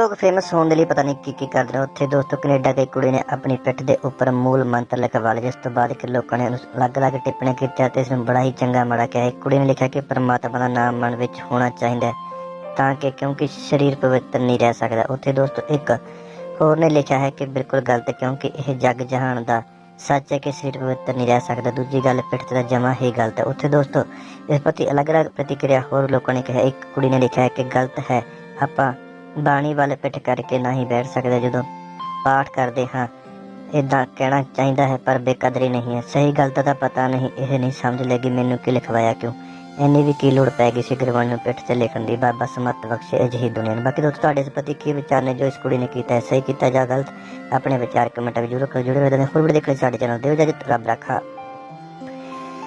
ਲੋਕ ਫੇਮਸ ਹੋਣ ਦੇ ਲਈ ਪਤਾ ਨਹੀਂ ਕੀ ਕੀ ਕਰਦੇ ਨੇ। ਉੱਥੇ ਦੋਸਤੋ, ਕੈਨੇਡਾ ਦੀ ਕੁੜੀ ਨੇ ਆਪਣੀ ਪਿੱਠ ਦੇ ਉੱਪਰ ਮੂਲ ਮੰਤਰ ਲਿਖਵਾ ਲਿਆ ਜਿਸ ਤੋਂ ਬਾਅਦ ਕਿ ਲੋਕਾਂ ਨੇ ਉਸ ਅਲੱਗ-ਅਲੱਗ ਟਿੱਪਣੀਆਂ ਕੀਤੀਆਂ ਤੇ ਇਸ ਨੂੰ ਬੜਾ ਹੀ ਚੰਗਾ ਮਾੜਾ ਕਿਹਾ। ਇੱਕ ਕੁੜੀ ਨੇ ਲਿਖਿਆ ਕਿ ਪਰਮਾਤਮਾ ਦਾ ਨਾਮ ਮਨ ਵਿੱਚ ਹੋਣਾ ਚਾਹੀਦਾ ਹੈ, ਤਾਂ ਕਿ ਕਿਉਂਕਿ ਸਰੀਰ ਪਵਿੱਤਰ ਨਹੀਂ ਰਹਿ ਸਕਦਾ। ਉੱਥੇ ਦੋਸਤੋ, ਇੱਕ ਹੋਰ ਨੇ ਲਿਖਿਆ ਹੈ ਕਿ ਬਿਲਕੁਲ ਗਲਤ, ਕਿਉਂਕਿ ਇਹ ਜੱਗ ਜਹਾਨ ਦਾ ਸੱਚ ਹੈ ਕਿ ਸਰੀਰ ਪਵਿੱਤਰ ਨਹੀਂ ਰਹਿ ਸਕਦਾ। ਦੂਜੀ ਗੱਲ, ਪਿੱਠ ਦਾ ਜਮਾ ਹੀ ਗਲਤ ਹੈ। ਉੱਥੇ ਦੋਸਤੋ, ਇਸ ਪ੍ਰਤੀ ਅਲੱਗ-ਅਲੱਗ ਪ੍ਰਤੀਕਿਰਿਆ ਹੋਰ ਲੋਕਾਂ ਨੇ ਕਿਹਾ। ਇੱਕ ਕੁੜੀ ਨੇ ਲਿਖਿਆ ਹੈ ਕਿ ਗਲਤ ਹੈ, ਆਪਾਂ ਬਾਣੀ ਵੱਲ ਪਿੱਠ ਕਰਕੇ ਨਹੀਂ ਬੈਠ ਸਕਦੇ ਜਦੋਂ ਪਾਠ ਕਰਦੇ ਹਾਂ ਇਦਾਂ ਕਹਿਣਾ ਚਾਹੀਦਾ ਹੈ, ਪਰ ਬੇਕਦਰੀ ਨਹੀਂ ਹੈ। ਸਹੀ ਗਲਤ ਦਾ ਤਾਂ ਪਤਾ ਨਹੀਂ, ਇਹ ਨਹੀਂ ਸਮਝ ਲੱਗੀ ਮੈਨੂੰ ਕੀ ਲਿਖਵਾਇਆ ਕਿਉਂ। ਇੰਨੀ ਵੀ ਕੀ ਲੋੜ ਪੈ ਗਈ ਸੀ ਗੁਰਬਾਣੀ ਨੂੰ ਪਿੱਠ ਤੇ ਲਿਖਣ ਦੀ। ਬਾਬਾ ਸਮਤ ਬਖਸ਼ੇ ਅਜਿਹੀ ਦੁਨੀਆ ਨੂੰ। ਬਾਕੀ ਦੋਸਤੋ, ਤੁਹਾਡੇ ਇਸ ਪ੍ਰਤੀ ਕੀ ਵਿਚਾਰ ਨੇ? ਜੋ ਇਸ ਕੁੜੀ ਨੇ ਕੀਤਾ ਹੈ, ਸਹੀ ਕੀਤਾ ਜਾਂ ਗਲਤ, ਆਪਣੇ ਵਿਚਾਰ ਕਮੈਂਟ ਵਿੱਚ ਜ਼ਰੂਰ ਕਰੋ ਜੁੜੇ ਹੋਏ ਨੇ ਹੋਰ ਵੀਡੀਓ ਦੇਖ ਲਈ ਸਾਡੇ ਚੈਨਲ ਦਿਓ ਜੀ ਰੱਬ ਰੱਖਾ